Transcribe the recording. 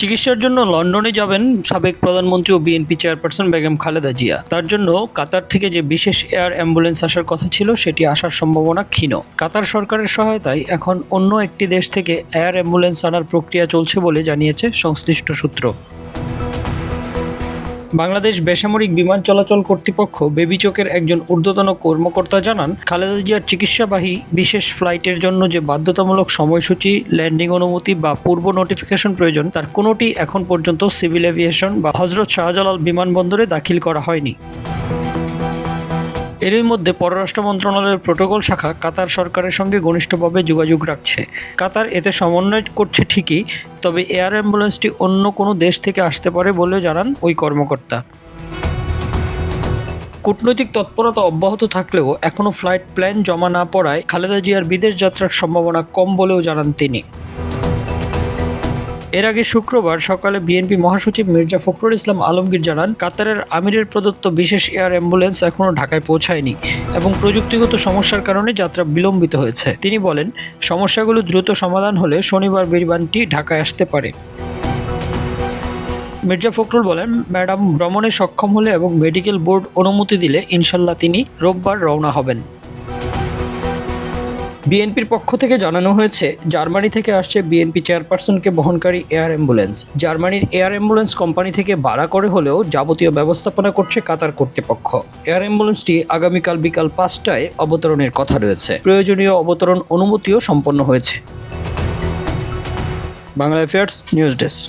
চিকিৎসার জন্য লন্ডনে যাবেন সাবেক প্রধানমন্ত্রী ও বিএনপি চেয়ারপারসন বেগম খালেদা জিয়া। তার জন্য কাতার থেকে যে বিশেষ এয়ার অ্যাম্বুলেন্স আসার কথা ছিল, সেটি আসার সম্ভাবনা ক্ষীণ। কাতার সরকারের সহায়তায় এখন অন্য একটি দেশ থেকে এয়ার অ্যাম্বুলেন্স আনার প্রক্রিয়া চলছে বলে জানিয়েছে সংশ্লিষ্ট সূত্র। বাংলাদেশ বেসামরিক বিমান চলাচল কর্তৃপক্ষ বেবিচকের একজন ঊর্ধ্বতন কর্মকর্তা জানান, খালেদা জিয়ার চিকিৎসাবাহী বিশেষ ফ্লাইটের জন্য যে বাধ্যতামূলক সময়সূচি, ল্যান্ডিং অনুমতি বা পূর্ব নোটিফিকেশন প্রয়োজন, তার কোনোটি এখন পর্যন্ত সিভিল এভিয়েশন বা হজরত শাহজালাল বিমানবন্দরে দাখিল করা হয়নি। এরই মধ্যে পররাষ্ট্র মন্ত্রণালয়ের প্রোটোকল শাখা কাতার সরকারের সঙ্গে ঘনিষ্ঠভাবে যোগাযোগ রাখছে। কাতার এতে সমন্বয় করছে ঠিকই, তবে এয়ার অ্যাম্বুলেন্সটি অন্য কোনো দেশ থেকে আসতে পারে বলে জানান ওই কর্মকর্তা। কূটনৈতিক তৎপরতা অব্যাহত থাকলেও এখনও ফ্লাইট প্ল্যান জমা না পড়ায় খালেদা জিয়ার বিদেশ যাত্রার সম্ভাবনা কম বলেও জানান তিনি। এর আগে শুক্রবার সকালে বিএনপি মহাসচিব মির্জা ফখরুল ইসলাম আলমগীর জানান, কাতারের আমিরের প্রদত্ত বিশেষ এয়ার অ্যাম্বুলেন্স এখনও ঢাকায় পৌঁছায়নি এবং প্রযুক্তিগত সমস্যার কারণে যাত্রা বিলম্বিত হয়েছে। তিনি বলেন, সমস্যাগুলো দ্রুত সমাধান হলে শনিবার বিমানটি ঢাকায় আসতে পারে। মির্জা ফখরুল বলেন, ম্যাডাম, ভ্রমণে সক্ষম হলে এবং মেডিকেল বোর্ড অনুমতি দিলে ইনশাল্লাহ তিনি রোববার রওনা হবেন। বিএনপির পক্ষ থেকে জানানো হয়েছে, জার্মানি থেকে আসছে বিএনপি চেয়ারপারসনকে বহনকারী এয়ার অ্যাম্বুলেন্স। জার্মানির এয়ার অ্যাম্বুলেন্স কোম্পানি থেকে ভাড়া করে হলেও যাবতীয় ব্যবস্থাপনা করছে কাতার কর্তৃপক্ষ। এয়ার অ্যাম্বুলেন্সটি আগামীকাল বিকাল পাঁচটায় অবতরণের কথা রয়েছে। প্রয়োজনীয় অবতরণ অনুমতিও সম্পন্ন হয়েছে। Bangla affairs news desk.